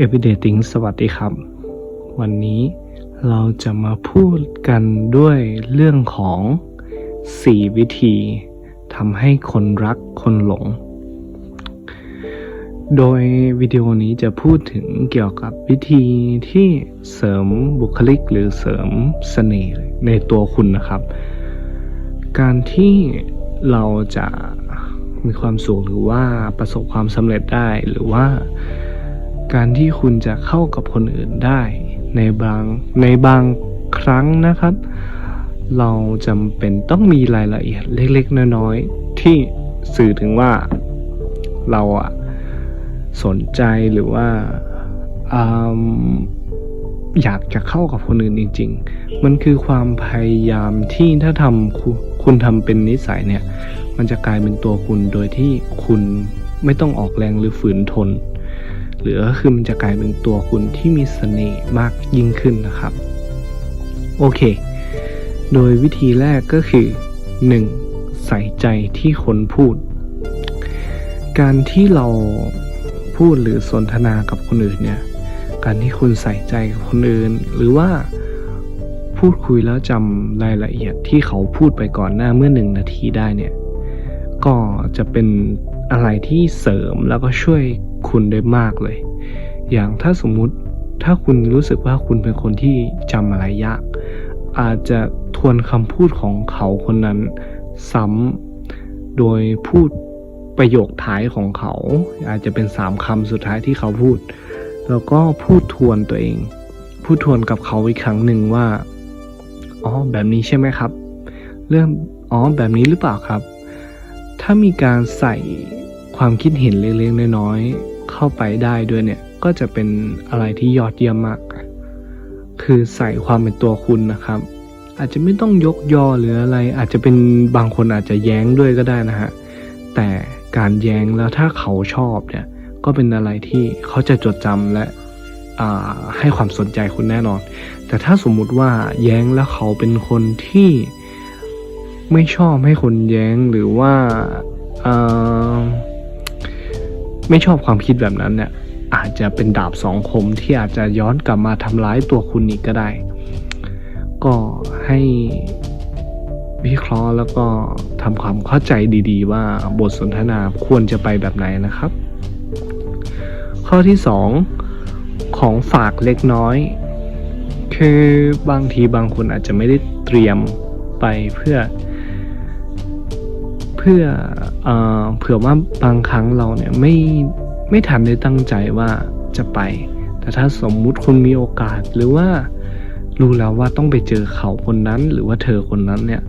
Everyday t h i n g สวัสดีครับ วันนี้เราจะมาพูดกันด้วยเรื่องของ 4 วิธีทำให้คนรักคนหลง โดยวิดีโอนี้จะพูดถึงเกี่ยวกับวิธีที่เสริมบุคลิกหรือเสริมเสน่ห์ในตัวคุณนะครับ การที่เราจะมีความสุขหรือว่าประสบความสำเร็จได้หรือว่า การที่คุณจะเข้ากับคนอื่นได้ในบางในบางครั้งนะครับ เราจำเป็นต้องมีรายละเอียดเล็กๆ น้อยๆ ที่สื่อถึงว่าเราอะสนใจหรือว่าอยากจะเข้ากับคนอื่นจริง ๆ มันคือความพยายามที่ถ้าทำคคุณทำเป็นนิสัยเนี่ย มันจะกลายเป็นตัวคุณโดยที่คุณไม่ต้องออกแรงหรือฝืนทน หรือก็คือมันจะกลายเป็นตัวคุณที่มีเสน่ห์มากยิ่งขึ้นนะครับ โอเค โดยวิธีแรกก็คือ 1. ใส่ใจที่คนพูด การที่เราพูดหรือสนทนากับคนอื่นเนี่ย การที่คุณใส่ใจกับคนอื่น หรือว่าพูดคุยแล้วจำรายละเอียดที่เขาพูดไปก่อนหน้าเมื่อหนึ่งนาทีได้เนี่ย ก็จะเป็นอะไรที่เสริมแล้วก็ช่วยคุณได้มากเลย อย่างถ้าสมมุติถ้าคุณรู้สึกว่าคุณเป็นคนที่จำอะไรยาก อาจจะทวนคำพูดของเขาคนนั้นซ้ำโดยพูดประโยคท้ายของเขา อาจจะเป็นสามคำสุดท้ายที่เขาพูด แล้วก็พูดทวนตัวเอง พูดทวนกับเขาอีกครั้งหนึ่งว่า อ๋อ แบบนี้ใช่ไหมครับ เรื่อง อ๋อ แบบนี้หรือเปล่าครับ ถ้ามีการใส่ความคิดเห็นเล็กๆน้อยๆเข้าไปได้ด้วยเนี่ย ก็จะเป็นอะไรที่ยอดเยี่ยมมาก คือใส่ความเป็นตัวคุณนะครับ อาจจะไม่ต้องยกยอหรืออะไร อาจจะเป็นบางคนอาจจะแย้งด้วยก็ได้นะฮะ แต่การแย้งแล้วถ้าเขาชอบเนี่ย ก็เป็นอะไรที่เขาจะจดจำและให้ความสนใจคุณแน่นอน แต่ถ้าสมมุติว่าแย้งแล้วเขาเป็นคนที่ ไม่ชอบให้คนแย้งหรือว่าไม่ชอบความคิดแบบนั้นเนี่ย อาจจะเป็นดาบสองคมที่อาจจะย้อนกลับมาทำร้ายตัวคุณอีกก็ได้ ก็ให้วิเคราะห์แล้วก็ทำความเข้าใจดี ๆ ว่าบทสนทนาควรจะไปแบบไหนนะครับ ข้อที่ 2 ของฝากเล็กน้อย คือบางทีบางคนอาจจะไม่ได้เตรียมไปเพื่อ พื่อเอเผื่อว่าบางครั้งเราเนี่ยไม่ไม่ทันได้ตั้งใจว่าจะไป แต่ถ้าสมมุติคุณมีโอกาสหรือว่ารู้แล้วว่าต้องไปเจอเขาคนนั้นหรือว่าเธอคนนั้นเนี่ย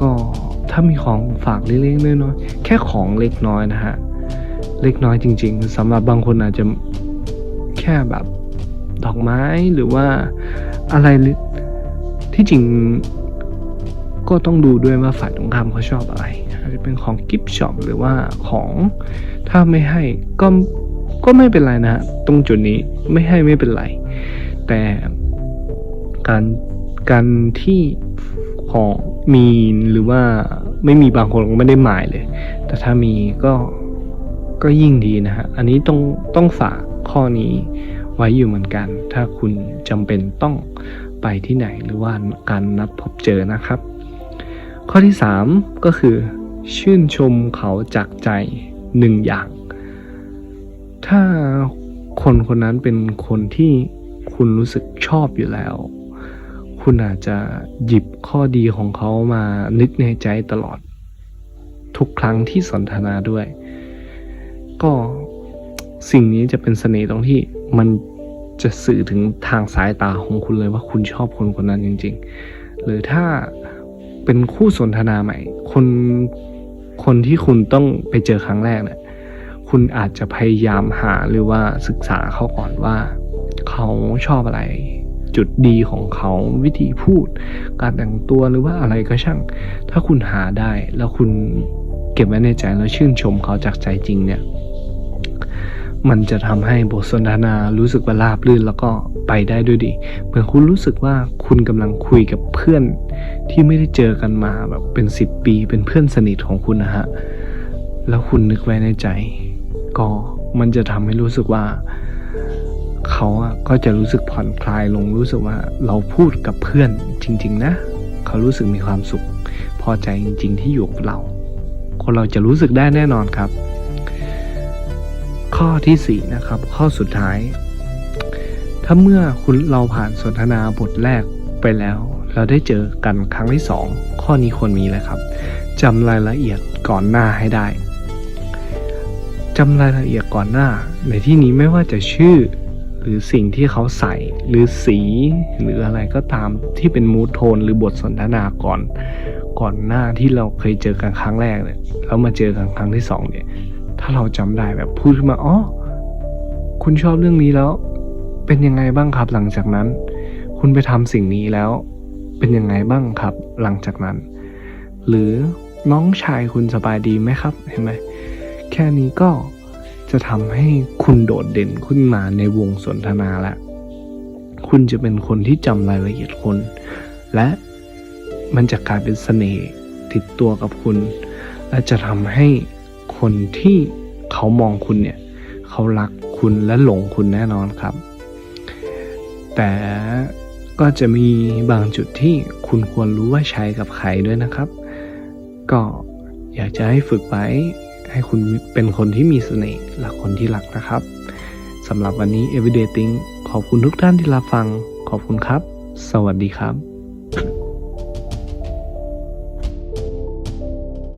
ก็ถ้ามีของฝากเล็กๆน้อยๆแค่ของเล็กน้อยนะฮะเล็กน้อยจริง ๆสำหรับบางคนอาจจะแค่แบบดอกไม้หรือว่าอะไรที่จริงก็ต้องดูด้วยว่าฝ่ายตรงข้ามเขาชอบอะไร อาจจะเป็นของกิฟต์ช็อปหรือว่าของถ้าไม่ให้ก็ก็ไม่เป็นไรนะฮะตรงจุดนี้ไม่ให้ไม่เป็นไร แต่การการที่ของมีหรือว่าไม่มีบางคนก็ไม่ได้หมายเลย แต่ถ้ามีก็ก็ยิ่งดีนะฮะ อันนี้ต้องต้องฝากข้อนี้ไว้อยู่เหมือนกัน ถ้าคุณจำเป็นต้องไปที่ไหนหรือว่าการนัดพบเจอนะครับ ข้อที่ 3 ก็คือ ชื่นชมเขาจากใจหนึ่งอย่าง ถ้าคนคนนั้นเป็นคนที่คุณรู้สึกชอบอยู่แล้ว คุณอาจจะหยิบข้อดีของเขามานึกในใจตลอด ทุกครั้งที่สนทนาด้วย ก็สิ่งนี้จะเป็นเสน่ห์ตรงที่มันจะสื่อถึงทางสายตาของคุณเลยว่าคุณชอบคนคนนั้นจริง ๆ หรือถ้าเป็นคู่สนทนาใหม่ คน คนที่คุณต้องไปเจอครั้งแรกเนี่ยคุณอาจจะพยายามหาหรือว่าศึกษาเขาก่อนว่า เขาชอบอะไร จุดดีของเขาวิธีพูด การแต่งตัวหรือว่าอะไรก็ช่าง ถ้าคุณหาได้แล้วคุณเก็บไว้ในใจแล้วชื่นชมเขาจากใจจริงเนี่ย มันจะทำให้บทสนทนารู้สึกว่าราบรื่นแล้วก็ไปได้ด้วยดี เหมือนคุณรู้สึกว่าคุณกำลังคุยกับเพื่อนที่ไม่ได้เจอกันมาแบบเป็นสิบปีเป็นเพื่อนสนิทของคุณนะฮะ แล้วคุณนึกไว้ในใจ ก็มันจะทำให้รู้สึกว่าเขาอะก็จะรู้สึกผ่อนคลายลงรู้สึกว่าเราพูดกับเพื่อนจริง ๆ นะ เขารู้สึกมีความสุข พอใจจริง ๆ ที่อยู่กับเรา คนเราจะรู้สึกได้แน่นอนครับ ข้อที่สี่นะครับ ข้อสุดท้าย ถ้าเมื่อคุณเราผ่านสนทนาบทแรกไปแล้ว เราได้เจอกันครั้งที่สองข้อนี้ควรมีเลยครับจำรายละเอียดก่อนหน้าให้ได้จำรายละเอียดก่อนหน้า ในที่นี้ไม่ว่าจะชื่อ หรือสิ่งที่เขาใส่หรือสี หรืออะไรก็ตามที่เป็นมูทโทนหรือบทสนทนาก่อน ก่อนหน้าที่เราเคยเจอกันครั้งแรกเนี่ยแล้วมาเจอกันครั้งที่สองเนี่ย ถ้าเราจำได้แบบพูดขึ้นมาอ๋อคุณชอบเรื่องนี้แล้ว เป็นยังไงบ้างครับหลังจากนั้น คุณไปทำสิ่งนี้แล้ว เป็นยังไงบ้างครับ หลังจากนั้น หรือน้องชายคุณสบายดีไหมครับเห็นไหมแค่นี้ก็จะทำให้คุณโดดเด่นขึ้นมาในวงสนทนาแล้วคุณจะเป็นคนที่จำรายละเอียดคน และมันจะกลายเป็นเสน่ห์ติดตัวกับคุณ และจะทำให้ คนที่เขามองคุณเนี่ย เขารักคุณและหลงคุณแน่นอนครับ แต่ก็จะมีบางจุดที่คุณควรรู้ว่าใช้กับใครด้วยนะครับ ก็อยากจะให้ฝึกไว้ให้คุณเป็นคนที่มีเสน่ห์และคนที่รักนะครับสำหรับวันนี้ Everyday Think ขอบคุณทุกท่านที่รับฟัง ขอบคุณครับ สวัสดีครับ